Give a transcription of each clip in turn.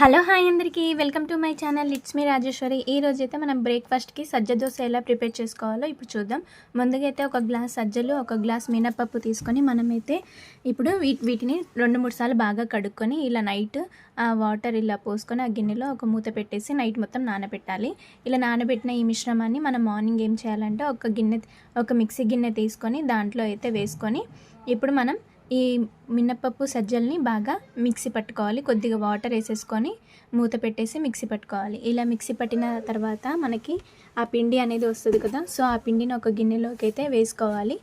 Hello hi అందరికీ welcome to my channel it's me Rajeswari. ఈ రోజు అయితే మనం బ్రేక్ఫాస్ట్కి సజ్జ దోశ ఎలా ప్రిపేర్ చేసుకోవాలో ఇప్పుడు చూద్దాం. ముందుగా అయితే ఒక గ్లాస్ సజ్జలు ఒక గ్లాస్ మినపప్పు తీసుకొని మనమైతే ఇప్పుడు వీటిని రెండు మూడు సార్లు బాగా కడుక్కొని ఇలా నైట్ ఆ వాటర్ ఇలా పోసుకొని ఆ గిన్నెలో ఒక మూత పెట్టేసి నైట్ మొత్తం నానబెట్టాలి. ఇలా నానబెట్టిన ఈ మిశ్రమాన్ని మనం మార్నింగ్ ఏం చేయాలంటే ఒక గిన్నె ఒక మిక్సీ గిన్నె తీసుకొని దాంట్లో అయితే వేసుకొని ఇప్పుడు మనం ఈ మినప్పప్పు సజ్జల్ని బాగా మిక్సీ పట్టుకోవాలి. కొద్దిగా వాటర్ వేసేసుకొని మూత పెట్టేసి మిక్సీ పట్టుకోవాలి. ఇలా మిక్సీ పట్టిన తర్వాత మనకి ఆ పిండి అనేది వస్తుంది కదా సో ఆ పిండిని ఒక గిన్నెలోకి అయితే వేసుకోవాలి.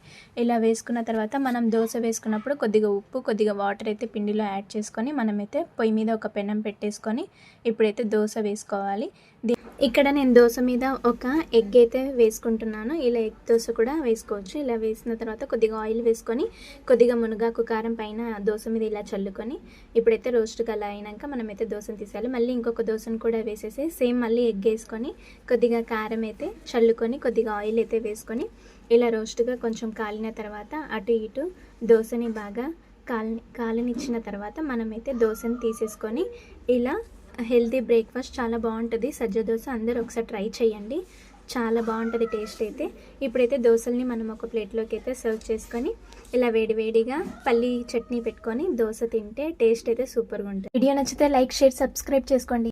ఇలా వేసుకున్న తర్వాత మనం దోశ వేసుకున్నప్పుడు కొద్దిగా ఉప్పు కొద్దిగా వాటర్ అయితే పిండిలో యాడ్ చేసుకొని మనమైతే పొయ్యి మీద ఒక పెనం పెట్టేసుకొని ఇప్పుడైతే దోశ వేసుకోవాలి. ఇక్కడ నేను దోశ మీద ఒక ఎగ్ అయితే వేసుకుంటున్నాను. ఇలా ఎగ్ దోశ కూడా వేసుకోవచ్చు. ఇలా వేసిన తర్వాత కొద్దిగా ఆయిల్ వేసుకొని కొద్దిగా మునగాకు కారం పైన దోశ మీద ఇలా చల్లుకొని ఇప్పుడైతే రోస్ట్ అలా అయినాక మనమైతే దోశను తీసేయాలి. మళ్ళీ ఇంకొక దోశను కూడా వేసేసి సేమ్ మళ్ళీ ఎగ్ వేసుకొని కొద్దిగా కారం అయితే చల్లుకొని కొద్దిగా ఆయిల్ అయితే వేసుకొని ఇలా రోస్ట్గా కొంచెం కాలిన తర్వాత అటు ఇటు దోశని బాగా కాలని కాలనిచ్చిన తర్వాత మనమైతే దోశని తీసేసుకొని ఇలా హెల్తీ బ్రేక్ఫాస్ట్ చాలా బాగుంటుంది. సజ్జ దోశ అందరూ ఒకసారి ట్రై చేయండి. చాలా బాగుంటుంది టేస్ట్ అయితే. ఇప్పుడైతే దోశల్ని మనం ఒక ప్లేట్లోకి అయితే సర్వ్ చేసుకొని ఇలా వేడివేడిగా పల్లి చట్నీ పెట్టుకొని దోశ తింటే టేస్ట్ అయితే సూపర్గా ఉంటుంది. వీడియో నచ్చితే లైక్ షేర్ సబ్స్క్రైబ్ చేసుకోండి.